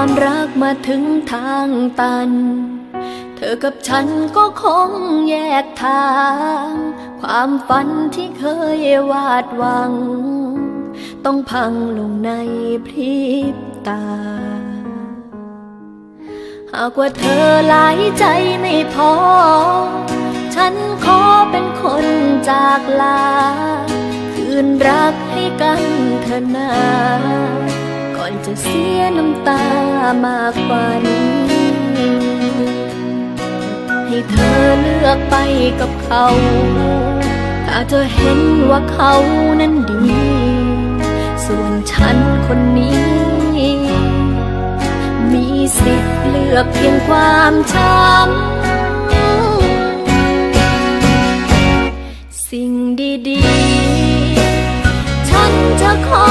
ความรักมาถึงทางตัน เธอกับฉันก็คงแยกทาง ความฝันที่เคยวาดหวัง ต้องพังลงในพริบตา หากว่าเธอหลายใจไม่พอ ฉันขอเป็นคนจากลา คืนรักให้กันเถอะนา อนจะเสียน้ำตามากกว่านี้ ให้เธอเลือกไปกับเขา ถ้าเธอเห็นว่าเขานั้นดี ส่วนฉันคนนี้ มีสิทธิ์เลือกเพียงความช้ำสิ่งดีๆ ฉันจะขอ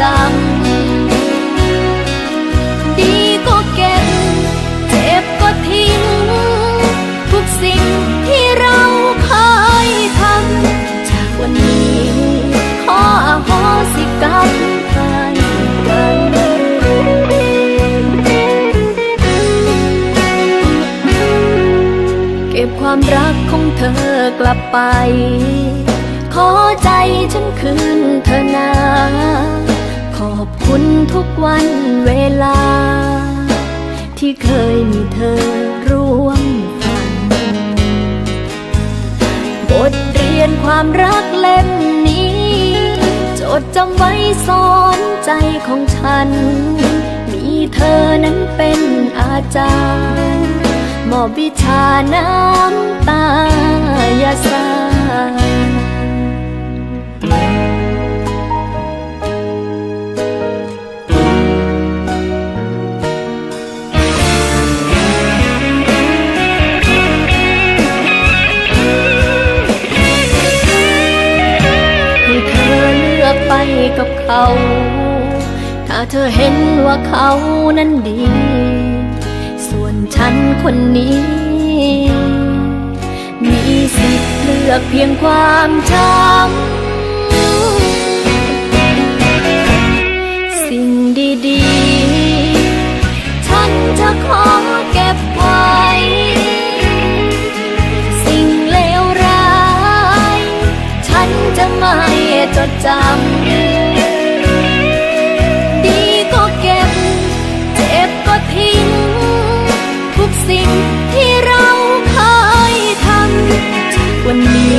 จดจำ ดีก็เก็บ เจ็บก็ทิ้ง ทุกสิ่งที่เราเคยทำ จากวันนี้ขออโหสิกรรมให้กันเก็บความรักของเธอกลับไป ขอใจฉันคืน ทุกวันเวลา ที่เคยมีเธอร่วมฝันบทเรียนความรักเล่มนี้ จดจำไว้สอนใจของฉัน มีเธอนั้นเป็นอาจารย์ มอบวิชาน้ำตาอย่าสา กับเขา ถ้าเธอเห็นว่าเขานั้นดี ส่วนฉันคนนี้ มีสิทธิ์เลือกเพียงความช้ำสิ่งดีๆ ฉันจะขอเก็บไว้ำ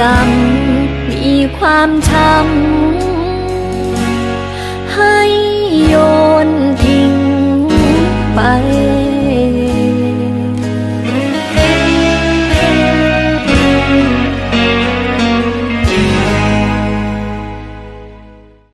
จำมีความช้ำ